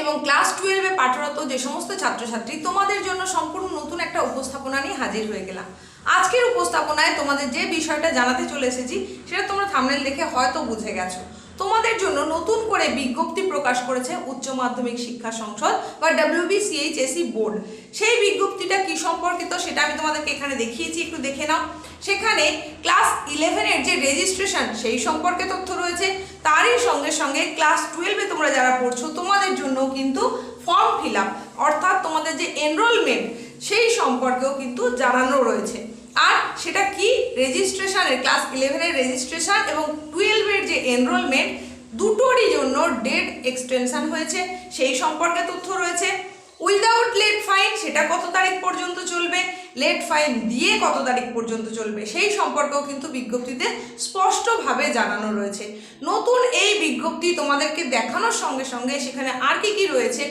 এবং ক্লাস টুয়েলভে পাঠরত যে সমস্ত ছাত্রছাত্রী, তোমাদের জন্য সম্পূর্ণ নতুন একটা উপস্থাপনা নিয়ে হাজির হয়ে গেলাম। আজকের উপস্থাপনায় তোমাদের যে বিষয়টা জানাতে চলে এসেছি, সেটা তোমরা থামনেল দেখে হয়তো বুঝে গেছো। তোমাদের জন্য নতুন করে বিজ্ঞপ্তি প্রকাশ করেছে উচ্চ মাধ্যমিক শিক্ষা সংসদ বা ডাব্লিউবিসিএইচএসি বোর্ড। সেই বিজ্ঞপ্তিটা কি সম্পর্কিত সেটা আমি তোমাদেরকে এখানে দেখিয়েছি, একটু দেখে নাও। সেখানে ক্লাস ইলেভেনের যে রেজিস্ট্রেশন সেই সম্পর্কে তথ্য রয়েছে। তারই সঙ্গে সঙ্গে ক্লাস টুয়েলভে তোমরা যারা পড়ছো, তোমাদের জন্য কিন্তু ফর্ম ফিল অর্থাৎ তোমাদের যে এনরোলমেন্ট সেই সম্পর্কেও কিন্তু জানানো রয়েছে। আর সেটা কি রেজিস্ট্রেশনের ক্লাস ইলেভেনের রেজিস্ট্রেশন এবং টুয়েলভের যে এনরোলমেন্ট দুটোরই জন্য ডেট এক্সটেনশন হয়েছে। সেই সম্পর্কে তথ্য রয়েছে। উইদাউট লেট ফাইন সেটা কত তারিখ পর্যন্ত চলবে? লেট ফাইন দিয়ে কত তারিখ পর্যন্ত চলবে, সেই সম্পর্কেও কিন্তু বিজ্ঞপ্তিতে স্পষ্টভাবে জানানো রয়েছে। নতুন এই বিজ্ঞপ্তি তোমাদেরকে দেখানোর সঙ্গে সঙ্গে সেখানে আর কি কি রয়েছে,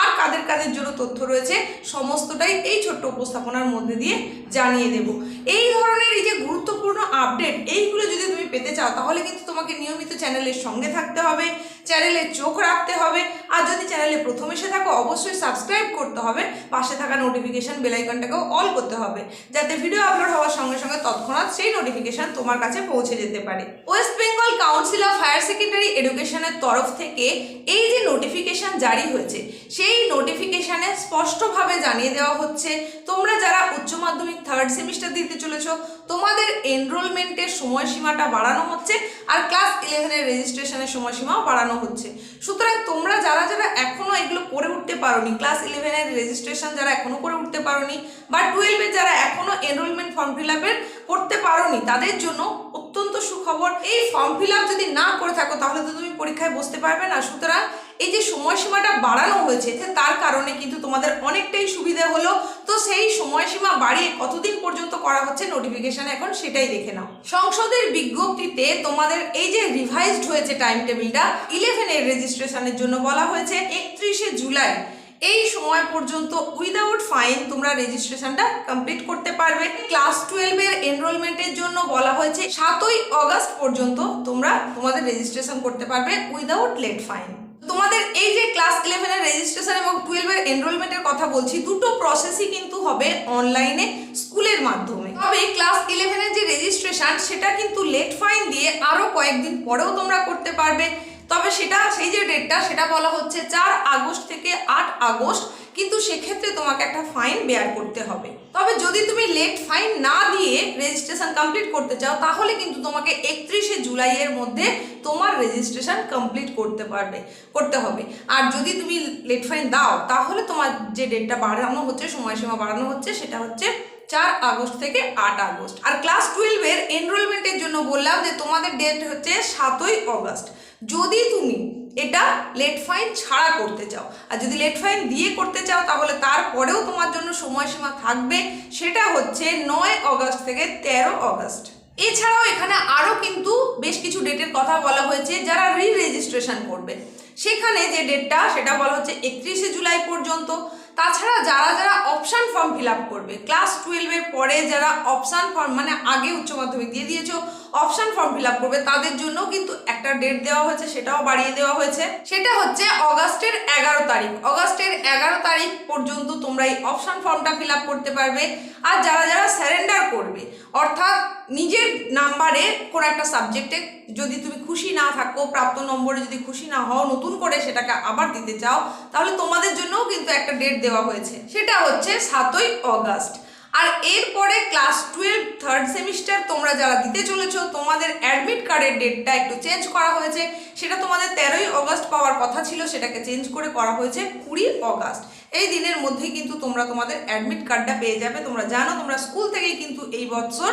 আর কাদের কাদের জন্য তথ্য রয়েছে, সমস্তটাই এই ছোট্ট উপস্থাপনার মধ্যে দিয়ে জানিয়ে দেব। এই ধরনের এই যে গুরুত্বপূর্ণ আপডেট এইগুলো যদি তুমি পেতে চাও, তাহলে কিন্তু তোমাকে নিয়মিত চ্যানেলের সঙ্গে থাকতে হবে। চ্যানেলে চোখ রাখতে হবে। আর যদি চ্যানেলে প্রথম এসে থাকো, অবশ্যই সাবস্ক্রাইব করতে হবে। পাশে থাকা নোটিফিকেশন বেলাইকনটাকেও অল করতে হবে, যাতে ভিডিও আপলোড হওয়ার সঙ্গে সঙ্গে তৎক্ষণাৎ সেই নোটিফিকেশন তোমার কাছে পৌঁছে যেতে পারে। West Bengal council of higher secondary এডুকেশনের তরফ থেকে এই যে নোটিফিকেশন জারি হয়েছে, সেই নোটিফিকেশানে স্পষ্টভাবে জানিয়ে দেওয়া হচ্ছে, তোমরা যারা উচ্চ মাধ্যমিক থার্ড সেমিস্টার দিতে চলেছো, তোমাদের এনরোলমেন্টের সময়সীমাটা বাড়ানো হচ্ছে, আর ক্লাস ইলেভেনের রেজিস্ট্রেশনের সময়সীমাও বাড়ানো হচ্ছে। সুতরাং তোমরা যারা যারা এখনও এগুলো করে উঠতে পারোনি ক্লাস ইলেভেনের রেজিস্ট্রেশন যারা এখনও করে উঠতে পারোনি বা টুয়েলভের যারা এখনও এনরোলমেন্ট ফর্ম ফিল আপের করতে পারোনি, তাদের জন্য অত্যন্ত সুখবর, এই ফর্ম ফিল আপ যদি না করে থাকো তাহলে তো তুমি পরীক্ষায় বসতে পারবে না। সুতরাং এই যে সময়সীমাটা বাড়ানো হয়েছে তার কারণে কিন্তু তোমাদের অনেকটাই সুবিধা হলো। তো সেই সময়সীমা বাড়িয়ে কতদিন পর্যন্ত করা হচ্ছে নোটিফিকেশন এখন সেটাই দেখে নাও। সংসদের বিজ্ঞপ্তিতে তোমাদের এই যে রিভাইজড হয়েছে টাইম টেবিলটা ইলেভেনের রেজিস্ট্রেশনের জন্য বলা হয়েছে একত্রিশে জুলাই। এই সময় পর্যন্ত উইদাউট ফাইন তোমরা রেজিস্ট্রেশনটা কমপ্লিট করতে পারবে। ক্লাস টুয়েলভের এনরোলমেন্টের জন্য বলা হয়েছে সাতই অগস্ট পর্যন্ত তোমরা তোমাদের রেজিস্ট্রেশন করতে পারবে উইদাউট লেট ফাইন তোমাদের এই যে ক্লাস ইলেভেনের রেজিস্ট্রেশন এবং টুয়েলভের এনরোলমেন্টের কথা বলছি, দুটো প্রসেসই কিন্তু হবে অনলাইনে স্কুলের মাধ্যমে। তবে ক্লাস ইলেভেনের যে রেজিস্ট্রেশন সেটা কিন্তু লেট ফাইন দিয়ে আরও কয়েকদিন পরেও তোমরা করতে পারবে। তবে সেটা, সেই যে ডেটটা সেটা বলা হচ্ছে চার আগস্ট থেকে আট আগস্ট। কিন্তু সেক্ষেত্রে তোমাকে একটা ফাইন বেয়ার করতে হবে। তবে যদি তুমি লেট ফাইন না দিয়ে রেজিস্ট্রেশন কমপ্লিট করতে চাও, তাহলে কিন্তু তোমাকে একত্রিশে জুলাইয়ের মধ্যে তোমার রেজিস্ট্রেশন কমপ্লিট করতে পারবে, করতে হবে। আর যদি তুমি লেট ফাইন দাও, তাহলে তোমার যে ডেটটা বাড়ানো হচ্ছে, সময়সীমা বাড়ানো হচ্ছে, সেটা হচ্ছে চার আগস্ট থেকে আট আগস্ট। আর ক্লাস টুয়েলভের এনরোলমেন্টের জন্য বললাম যে তোমাদের ডেট হচ্ছে সাতই অগস্ট যদি তুমি এটা লেট ফাইন ছাড়া করতে চাও। আর যদি লেট ফাইন দিয়ে করতে চাও, তাহলে তারপরেও তোমার জন্য সময়সীমা থাকবে। সেটা হচ্ছে নয় অগস্ট থেকে তেরো অগস্ট। এছাড়াও এখানে আরও কিন্তু বেশ কিছু ডেটের কথা বলা হয়েছে, যারা রি রেজিস্ট্রেশন করবে। সেখানে যে ডেটটা সেটা বলা হচ্ছে একত্রিশে জুলাই পর্যন্ত। তাছাড়া যারা যারা অপশান ফর্ম ফিল আপ করবে ক্লাস টুয়েলভের পরে যারা অপশান ফর্ম মানে আগে উচ্চ মাধ্যমিক দিয়ে দিয়েছ অপশান ফর্ম ফিল আপ করবে, তাদের জন্য কিন্তু একটা ডেট দেওয়া হয়েছে, সেটাও বাড়িয়ে দেওয়া হয়েছে। সেটা হচ্ছে অগাস্টের এগারো তারিখ। অগাস্টের এগারো তারিখ পর্যন্ত তোমরা এই অপশান ফর্মটা ফিল আপ করতে পারবে। আর যারা যারা স্যারেন্ডার করবে, অর্থাৎ নিজের নাম্বারে কোনো একটা সাবজেক্টে যদি তুমি খুশি না থাকো, প্রাপ্ত নম্বরে যদি খুশি না হও, নতুন করে সেটাকে আবার দিতে চাও, তাহলে তোমাদের জন্যও কিন্তু একটা ডেট দেওয়া হয়েছে। সেটা হচ্ছে সাতই অগাস্ট। আর এরপরে ক্লাস টুয়েলভ থার্ড সেমিস্টার তোমরা যারা দিতে চলেছো, তোমাদের অ্যাডমিট কার্ডের ডেটটা একটু চেঞ্জ করা হয়েছে। সেটা তোমাদের তেরোই অগাস্ট পাওয়ার কথা ছিল, সেটাকে চেঞ্জ করে করা হয়েছে কুড়ি অগস্ট। এই দিনের মধ্যে কিন্তু তোমরা তোমাদের অ্যাডমিট কার্ডটা পেয়ে যাবে। তোমরা জানো, তোমরা স্কুল থেকেই কিন্তু এই বছর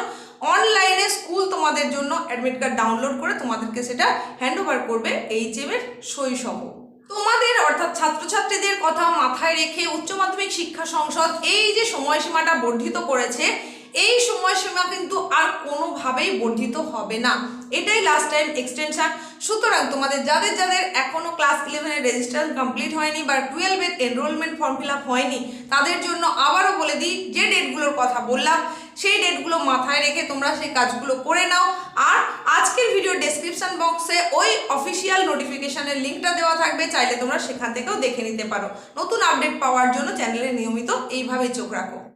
অনলাইনে স্কুল তোমাদের জন্য অ্যাডমিট কার্ড ডাউনলোড করে তোমাদেরকে সেটা হ্যান্ড ওভার করবে এর শৈশব। তোমাদের অর্থাৎ ছাত্রছাত্রীদের কথা মাথায় রেখে উচ্চ মাধ্যমিক শিক্ষা সংসদ এই যে সময়সীমাটা বর্ধিত করেছে এই সময়সীমা কিন্তু আর কোনোভাবেই বর্ধিত হবে না। এটাই লাস্ট টাইম এক্সটেনশন সুতরাং তোমাদের যাদের যাদের এখনও ক্লাস ইলেভেনের রেজিস্ট্রেশন কমপ্লিট হয়নি বা টুয়েলভের এনরোলমেন্ট ফর্ম ফিল হয়নি, তাদের জন্য আবারও বলে দিই, যে ডেটগুলোর কথা বললাম, সেই ডেটগুলো মাথায় রেখে তোমরা সেই কাজগুলো করে নাও। আর আজকের ভিডিও ডেসক্রিপশন বক্সে ওই অফিসিয়াল নোটিফিকেশনের লিঙ্কটা দেওয়া থাকবে, চাইলে তোমরা সেখান থেকেও দেখে নিতে পারো। নতুন আপডেট পাওয়ার জন্য চ্যানেলে নিয়মিত এইভাবে চোখ রাখো।